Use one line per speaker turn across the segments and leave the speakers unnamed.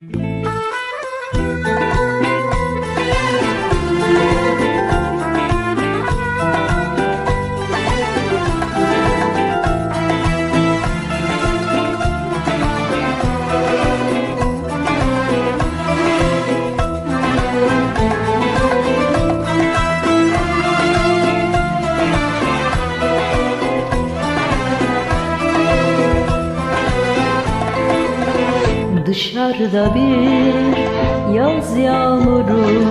Thank you. Dışarıda bir yaz yağmuru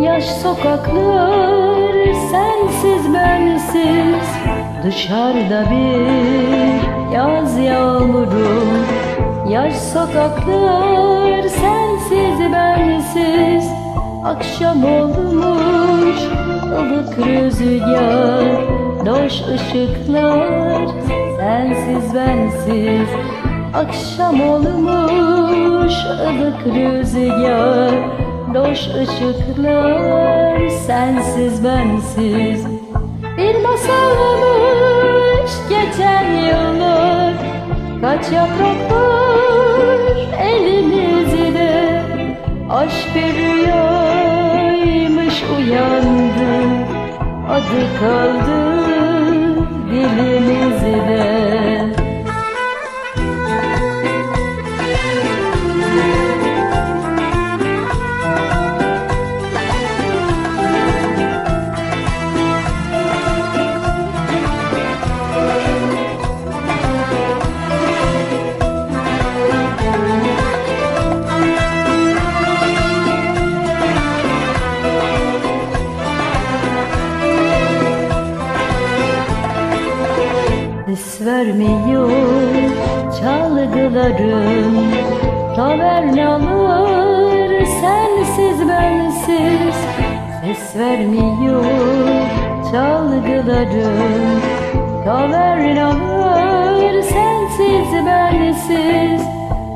Yaş sokaklar sensiz bensiz. Dışarıda bir yaz yağmuru Yaş sokaklar sensiz bensiz. Akşam olmuş ılık rüzgar Loş ışıklar sensiz bensiz Akşam olmuş ılık rüzgar Loş ışıklar sensiz bensiz. Bir masalmış geçen yıllar. Kaç yaprak var elimizde? Aşk bir rüyaymış uyandı. Adı kaldı dilimizde Ses vermiyor. Çalgılarım Tavernalar sensiz bensiz Ses vermiyor. Çalgılarım Tavernalar sensiz bensiz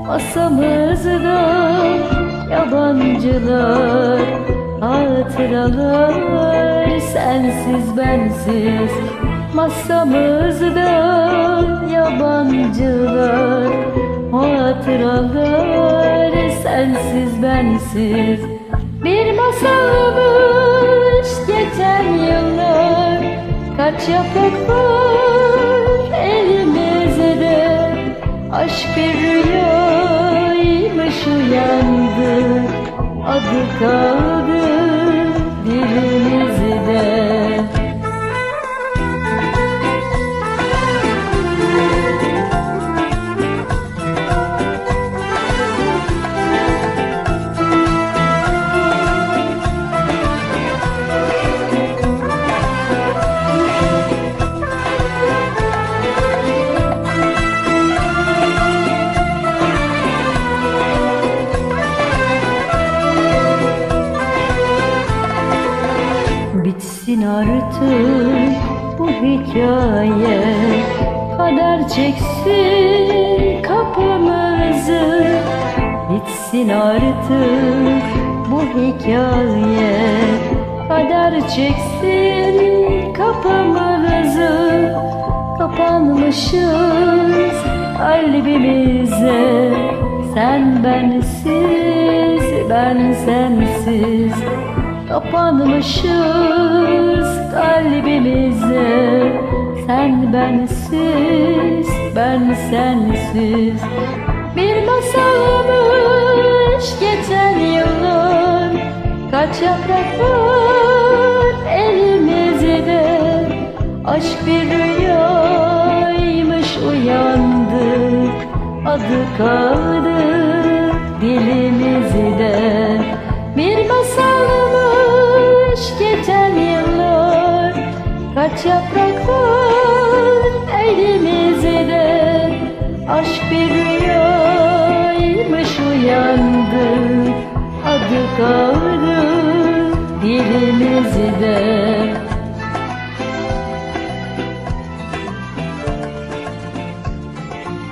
Masamızda yabancılar. Hatıralar sensiz bensiz. Masamızda yabancılar Hatıralar sensiz bensiz. Bir masalmış geçen yıllar Kaç yaprak var elimizde? Aşk bir rüyaymış uyandı Adı kaldı Bitsin artık bu hikaye. Kader çeksin kapımızı. Bitsin artık bu hikaye. Kader çeksin kapımızı. Kapanmışız kalbimize Sen bensiz ben sensiz Kapanmışız kalbimize. Sen bensiz, ben sensiz. Bir masalmış geçen yıllar. Kaç yaprak var elimizde? Aşk bir rüyaymış uyandı Adı kaldı dilimizde Kaç yapraktan elimizde Aşk bir rüyaymış uyandı. Adı kaldı dilimizde